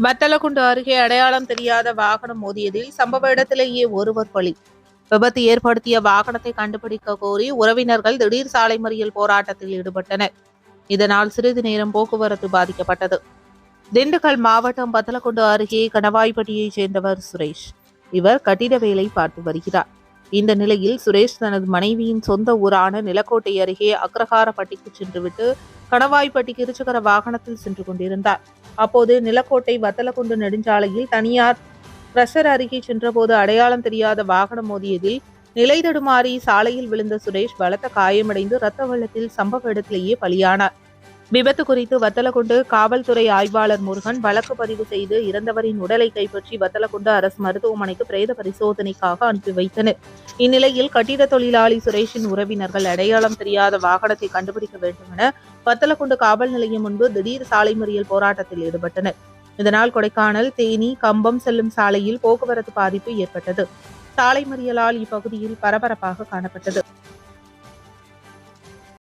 வத்தலகுண்டு அருகே அடையாளம் தெரியாத வாகனம் மோதியதில் சம்பவ இடத்திலேயே ஒருவர் பலி. விபத்து ஏற்படுத்திய வாகனத்தை கண்டுபிடிக்க கோரி உறவினர்கள் திடீர் சாலை மறியல் போராட்டத்தில் ஈடுபட்டனர். இதனால் சிறிது நேரம் போக்குவரத்து பாதிக்கப்பட்டது. திண்டுக்கல் மாவட்டம் வத்தலக்குண்டு அருகே கணவாய்பட்டியைச் சேர்ந்தவர் சுரேஷ். இவர் கட்டிட வேலை பார்த்து வருகிறார். இந்த நிலையில் சுரேஷ் தனது மனைவியின் சொந்த ஊரான நிலக்கோட்டை அருகே அக்ரஹாரப்பட்டிக்கு சென்றுவிட்டு கணவாய்பட்டிக்கு இருசக்கர வாகனத்தில் சென்று கொண்டிருந்தார். அப்போது நிலக்கோட்டை வத்தலக்குண்டு நெடுஞ்சாலையில் தனியார் பிரஷர் அருகே சென்றபோது அடையாளம் தெரியாத வாகனம் மோதியதில் நிலை தடுமாறி சாலையில் விழுந்த சுரேஷ் பலத்த காயமடைந்து இரத்த வெள்ளத்தில் சம்பவ இடத்திலேயே பலியானார். விபத்து குறித்து வத்தலக்குண்டு காவல்துறை ஆய்வாளர் முருகன் வழக்கு பதிவு செய்து இறந்தவரின் உடலை கைப்பற்றி வத்தலக்குண்டு அரசு மருத்துவமனைக்கு பிரேத பரிசோதனைக்காக அனுப்பி வைத்தனர். இந்நிலையில் கட்டிட தொழிலாளி சுரேஷின் உறவினர்கள் அடையாளம் தெரியாத வாகனத்தை கண்டுபிடிக்க வேண்டும் என வத்தலக்குண்டு காவல் நிலையம் முன்பு திடீர் சாலை மறியல் போராட்டத்தில் ஈடுபட்டனர். இதனால் கொடைக்கானல் தேனி கம்பம் செல்லும் சாலையில் போக்குவரத்து பாதிப்பு ஏற்பட்டது. சாலை மறியலால் இப்பகுதியில் பரபரப்பாக காணப்பட்டது.